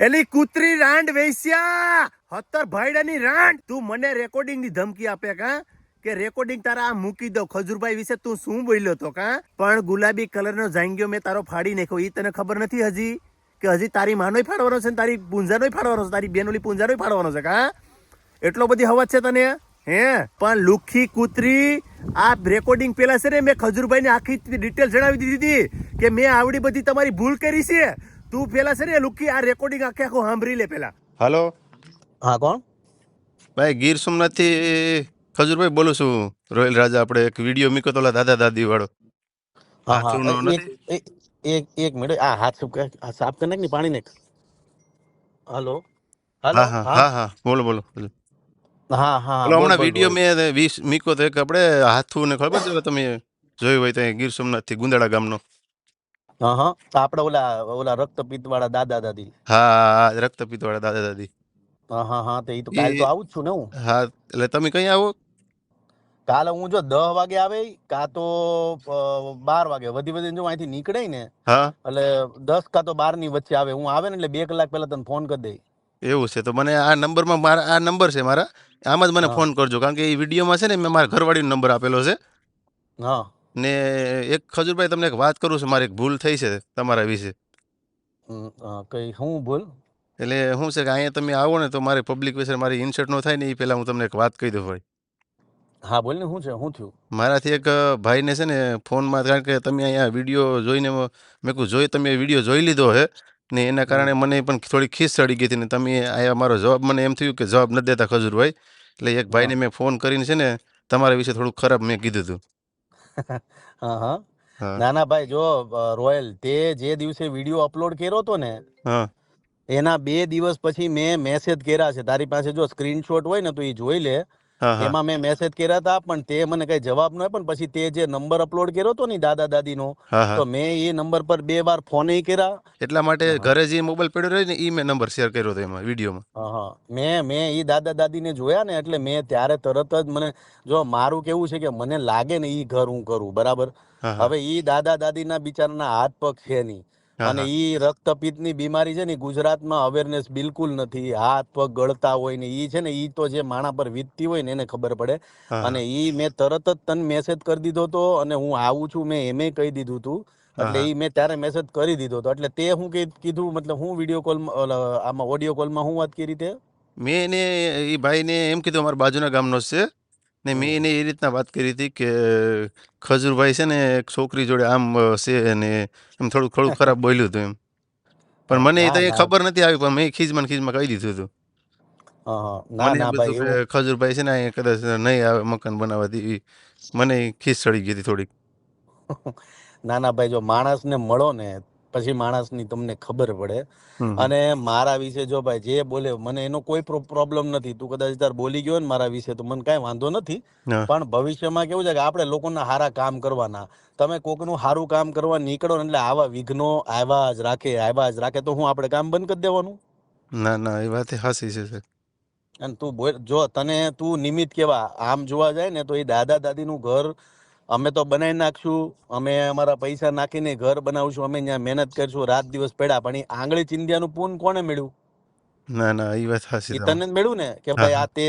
એલી કૂતરી રાંડ વેસ્યા. હતર ભાઈડાની રાંડ. તું મને રેકોર્ડિંગની ધમકી આપે કા? કે રેકોર્ડિંગ તારા આ મૂકી દો ખજૂરભાઈ વિશે તું શું બોલ્યો તો કા? પણ ગુલાબી કલર નો જાંગ્યો મેં તારો ફાડી નાખ્યો. એ તને ખબર નથી હજી? કે હજી તારી માનોય ફાડવાનો છે તારી પૂંજાનોય ફાડવાનો છે? તારી બેનોલી પૂંજાનોય ફાડવાનો છે કા? એટલો બધી હવા છે તને? હે? પણ લુખી કૂતરી, આ રેકોર્ડિંગ પેલા છે ને મેં ખજુરભાઈને આખી ડિટેલ જણાવી દીધી હતી કે મેં આવડી બધી તમારી ભૂલ કરી છે. તું પેલા છે ને લુકી આ રેકોર્ડિંગ આખે આખું સાંભળી લે પેલા. હાલો? હા કોણ? ભાઈ ગીર સોમનાથથી ખજૂરભાઈ બોલું છું. રોયલ રાજા આપણે એક વીડિયો મીકો તોલા દાદા દાદી વાળો હા હા એક એક મિનિટ આ હાથ સાફ કર- સાફ કરી નાખ ને પાણી નાખ. હાલો? હા હા હા હા. બોલો બોલો. બોલો. હા હા હમણાં વીડિયો મેં વીસ મીકો તો એક આપણે હાથું ને ખબર છે તમે જોયું હોય તો ગીર સોમનાથથી ગુંદાળા ગામનો. હા હા. તો ઓલા ઓલા રક્તપિત્ત વાળા દાદા દાદી. હા રક્તપિત્ત વાળા દાદા દાદી. હા હા હા. તો એ તો કાલ તો આવું જ છું ને હું. હા એટલે તમે કઈ આવો? કાલે હું જો દસ વાગે આવે કા તો બાર વાગે. વધી વધીને જો અહીંથી નીકળે ને હા. એટલે દસ કા તો બારની વચ્ચે આવે. હું આવે ને એટલે બે કલાક પહેલા તને ફોન કરી દઈ એવું છે. તો મને આ નંબરમાં મારા આ નંબર છે મારા. આમ જ મને ફોન કરજો. કારણ કે એ વિડીયોમાં છે ને મેં મારા ઘરવાળીનો નંબર આપેલો છે. હા. ને એક ખજૂરભાઈ તમને એક વાત કરું છું મારી એક ભૂલ થઈ છે તમારા વિશે. કઈ હું ભૂલ? એટલે શું છે કે અહીંયા તમે આવો ને તો મારી પબ્લિક વિશે મારી ઇન્સર્ટ નો થાય ને એ પહેલાં હું તમને એક વાત કહી દઉં ભાઈ હા બોલ ને શું છે શું થયું? મારાથી એક ભાઈને છે ને ફોનમાં કારણ કે તમે અહીંયા વીડિયો જોઈને મેં કહું જોઈ તમે વીડિયો જોઈ લીધો હે? ને એના કારણે મને પણ થોડી ખીસ ચડી ગઈ હતી ને તમે આયા મારો જવાબ મને એમ થયું કે જવાબ નથી દેતા ખજૂરભાઈ. એટલે એક ભાઈને મેં ફોન કરીને છે ને તમારા વિશે થોડું ખરાબ મેં કીધું હતું. હા હા. હા. ના ના ભાઈ જો રોયલ તે જે દિવસે વીડિયો અપલોડ કર્યો હતો ને એના બે દિવસ પછી મેં મેસેજ કર્યા છે. તારી પાસે જો સ્ક્રીનશોટ હોય ને તો એ જોઈ લે. એમાં મેં મેસેજ કર્યા હતા પણ તે મને કઈ જવાબ ન પણ પછી તે જે નંબર અપલોડ કર્યો હતો ને દાદા દાદીનો હા હા. તો મેં એ નંબર પર બે વાર ફોન કર્યા. એટલા માટે ઘરે જે મોબાઈલ પડ્યો રહ્યો ને એ મેં નંબર શેર કર્યો હતો એમાં વિડીયોમાં. હા મેં મેં એ દાદા ને જોયા ને એટલે મેં ત્યારે તરત જ મને જો મારું કેવું છે કે મને લાગે ને એ ઘર હું કરું બરાબર? હવે ઈ દાદા દાદીના બિચારાના હાથ પગ છે નહીં અને ઈ રક્તપિત્તની બીમારી છે ને ગુજરાતમાં અવેરનેસ બિલકુલ નથી. હાથ પગ ગળતા હોય ને ઈ છે ને ઈ તો જે માણા પર વીતતી હોય ને એને ખબર પડે. અને ઈ મેં તરત જ તને મેસેજ કરી દીધો તો અને હું આવું છું મેં એમે કહી દીધું તું. એટલે ઈ મેં ત્યારે મેસેજ કરી દીધો તો. એટલે તે હું કીધું મતલબ હું વીડિયો કોલ આમાં ઓડિયો કોલમાં હું વાત કરી તે? મેં એને એ ભાઈને એમ કીધું અમારા બાજુના ગામનો છે. ને મેં એને એ રીતના વાત કરી હતી કે ખજૂરભાઈ છે ને એક છોકરી જોડે આમ છે ને એમ થોડું થોડું ખરાબ બોલ્યું હતું એમ. પણ મને તો એ ખબર નથી આવી પણ મેં ખીજમાં ખીજમાં કહી દીધું હતું. ખજૂરભાઈ છે ને અહીંયા કદાચ નહીં આવે મકાન બનાવવાથી મને ખીજ ચડી ગઈ હતી થોડીક. ના ના ભાઈ જો માણસને મળો ને પછી માણસની તમને ખબર પડે. અને મારા વિશે જો ભાઈ જે બોલે મને એનો કોઈ પ્રોબ્લેમ નથી. તું કદાચ તાર બોલી ગયો ને મારા વિશે તો મને કાંઈ વાંધો નથી. પણ ભવિષ્યમાં કેવું છે કે આપણે લોકોના સારા કામ કરવાના. તમે કોકનું સારું કામ કરવા નીકળો ને એટલે આવા વિઘ્નો આવ્યા જ રાખે આવ્યા જ રાખે તો હું આપણે કામ બંધ કરી દેવાનું? ના ના એ વાત હાસી છે અને તું જો તને તું નિમિત્ત કેવા આમ જોવા જાય ને તો એ દાદા દાદીનું ઘર અમે તો બનાવી નાખશું અમે અમારા પૈસા નાખીને ઘર બનાવશું અમે ત્યાં મહેનત કરશું રાત દિવસ પડ્યા પણ એ આંગળી ચિંધ્યાનું પૂન કોને મળ્યું ના ના એ વાત સાચી તને મળ્યું ને? કે ભાઈ આ તે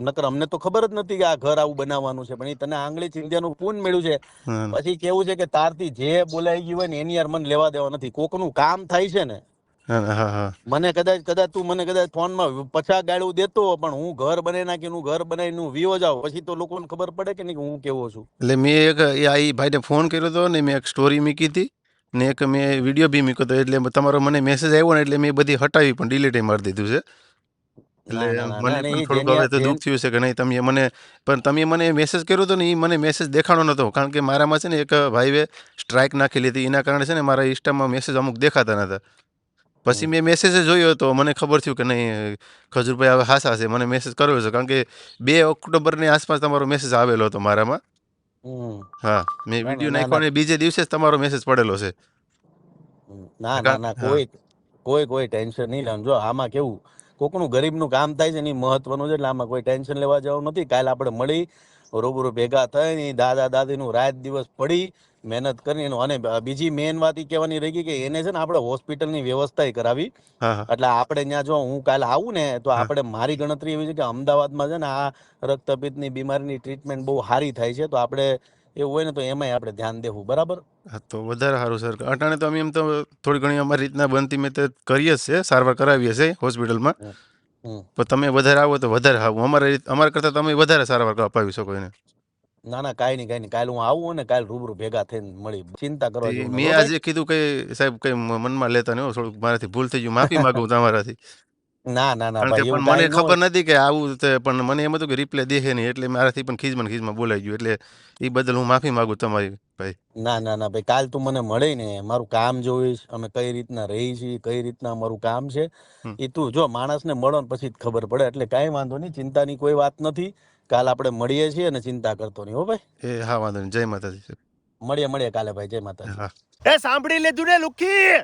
નકર અમને તો ખબર જ નથી કે આ ઘર આવું બનાવવાનું છે પણ એ તને આંગળી ચિંધ્યાનું પૂન મળ્યું છે. પછી કેવું છે કે તારથી જે બોલાઈ ગયું હોય ને એની યાર મને લેવા દેવા નથી. કોકનું કામ થાય છે ને મને કદાચ કદાચ તું મને કદાચ ફોનમાં પછા ગાળું દેતો પણ હું ઘર બનાવી નાખીને હું ઘર બનાવીને હું વિયો જાઉં પછી તો લોકોને ખબર પડે કે નહીં હું કેવો છું. એટલે મેં એક આ ભાઈને ફોન કર્યો હતો ને મેં એક સ્ટોરી મૂકી હતી ને એક મેં વીડિયો બી મૂક્યો હતો એટલે તમારો મને મેસેજ આવ્યો ને એટલે મેં બધી હટાવી પણ ડિલીટ મારી દીધું છે. એટલે મને થોડુંક હવે તો દુઃખ થયું છે કે નહીં તમે મને પણ તમે મને મેસેજ કર્યો હતો ને એ મને મેસેજ દેખાડો નહોતો કારણ કે મારામાં છે ને એક ભાઈએ સ્ટ્રાઇક નાખેલી હતી એના કારણે છે ને મારા ઇન્સ્ટામાં મેસેજ અમુક દેખાતા નહોતા પછી મેં મેસેજ જોયો હતો મને ખબર થયું કે નહીં ખજૂરભાઈ હવે હાસા છે મને મેસેજ કર્યો છે. કારણ કે બે ઓક્ટોબરની આસપાસ તમારો મેસેજ આવેલો હતો મારામાં. હા મેં વીડિયો નાખ્યો અને બીજે દિવસે જ તમારો મેસેજ પડેલો છે. ના ના ના કોઈ કોઈ કોઈ ટેન્શન નહીં લેવાનું. જો આમાં કેવું કોકનું ગરીબનું કામ થાય છે ને મહત્વનું છે એટલે આમાં કોઈ ટેન્શન લેવા જવાનું નથી. કાલે આપણે મળી રૂબરૂ ભેગા થઈને દાદા દાદીનું રાત દિવસ પડી મહેનત કરીને અને બીજી મેન વાત એ કહેવાની રહી ગઈ કે એને છે ને આપણે હોસ્પિટલની વ્યવસ્થા કરાવી. એટલે આપણે ત્યાં જો હું કાલે આવું ને તો આપણે મારી ગણતરી એવી છે કે અમદાવાદમાં છે ને આ રક્તપિત્તની બીમારીની ટ્રીટમેન્ટ બહુ સારી થાય છે તો આપણે એવું હોય ને તો એમાંય આપણે ધ્યાન દેવું બરાબર? હા તો વધારે સારું સર. અટાણે તો અમે એમ તો થોડી ઘણી અમારી રીતના બનતી મેં કરીએ છે સારવાર કરાવીએ છીએ હોસ્પિટલમાં. પણ તમે વધારે આવો તો વધારે આવું અમારે અમારે કરતાં તમે વધારે સારવાર અપાવી શકો એને. ના ના કાંઈ નહીં કાંઈ નહીં. કાલે હું આવું ને કાલે રૂબરૂ ભેગા થઈને મળી. ચિંતા કરવા મેં આજે કીધું કે સાહેબ કઈ મનમાં લેતા નહીં થોડુંક મારાથી ભૂલ થઈ ગયું માફી માંગુ તમારાથી? ના ના ના ભાઈ પણ મને ખબર નથી કે આવું તે પણ મને એમ હતું કે રિપ્લે દેખે નહીં એટલે મારાથી પણ ખીજમાં ખીજમાં બોલાઈ ગયું. એટલે એ બદલ હું માફી માંગુ તમારી ભાઈ. ના ના ના ભાઈ કાલ તું મને મળે ને મારું કામ જોઈશ અમે કઈ રીતના રહી છીએ કઈ રીતના અમારું કામ છે એ તું જો માણસને મળો ને પછી જ ખબર પડે એટલે કાંઈ વાંધો નહીં ચિંતાની કોઈ વાત નથી. કાલ આપણે મળીએ છીએ અને ચિંતા કરતો નહીં હો ભાઈ. એ હા વાંધો નહીં. જય માતાજી. મળીએ મળીએ કાલે ભાઈ જય માતાજી. હા. એ સાંભળી લીધું ને લુખી!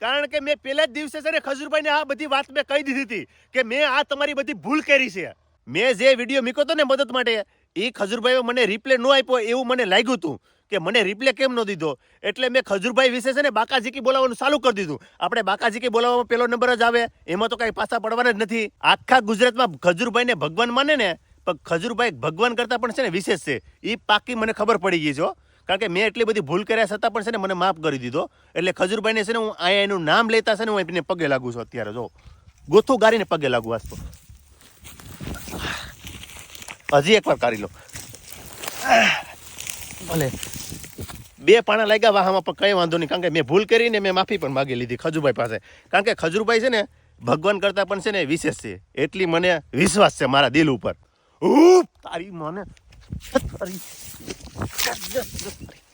કારણ કે મેં પહેલા જ દિવસે છે ને ખજૂરભાઈને આ બધી વાત મેં કહી દીધી હતી કે મેં આ તમારી બધી ભૂલ કરી છે. મેં જે વીડિયો મૂક્યો હતો ને મદદ માટે, એ ખજૂરભાઈએ મને રિપ્લે ન આપ્યો એવું મને લાગ્યું હતું કે મને રિપ્લે કેમ ન દીધો? એટલે મેં ખજૂરભાઈ વિશે છે ને બાકાજીકી બોલાવવાનું ચાલુ કરી દીધું. આપણે બાકાજીકી બોલાવવામાં પહેલો નંબર જ આવે, એમાં તો કાંઈ પાછા પડવાના જ નથી. આખા ગુજરાતમાં ખજૂરભાઈને ભગવાન માને ને, પણ ખજૂરભાઈ ભગવાન કરતાં પણ છે ને વિશેષ છે. એ પાકી મને ખબર પડી ગઈ છે. કારણ કે મેં એટલી બધી ભૂલ કર્યા છતાં પણ છે ને મને માફ કરી દીધો. એટલે ખજૂરભાઈને છે ને હું અહીંયા એનું નામ લેતા છે ને હું એને પગે લાગુ છું અત્યારે, જો. ગોથું ગારીને પગે લાગુ આજ તો. હજી એકવાર કાઢી લો. ભલે. બે પાણા લાગ્યા વાહામાં, પણ કંઈ વાંધો નહીં, કારણ કે મેં ભૂલ કરીને મેં માફી પણ માગી લીધી ખજુરભાઈ પાસે. કારણ કે ખજુરભાઈ છે ને ભગવાન કરતાં પણ છે ને વિશેષ છે. એટલી મને વિશ્વાસ છે મારા દિલ ઉપર. તારી મને. તારી Cắt rớt rớt rớt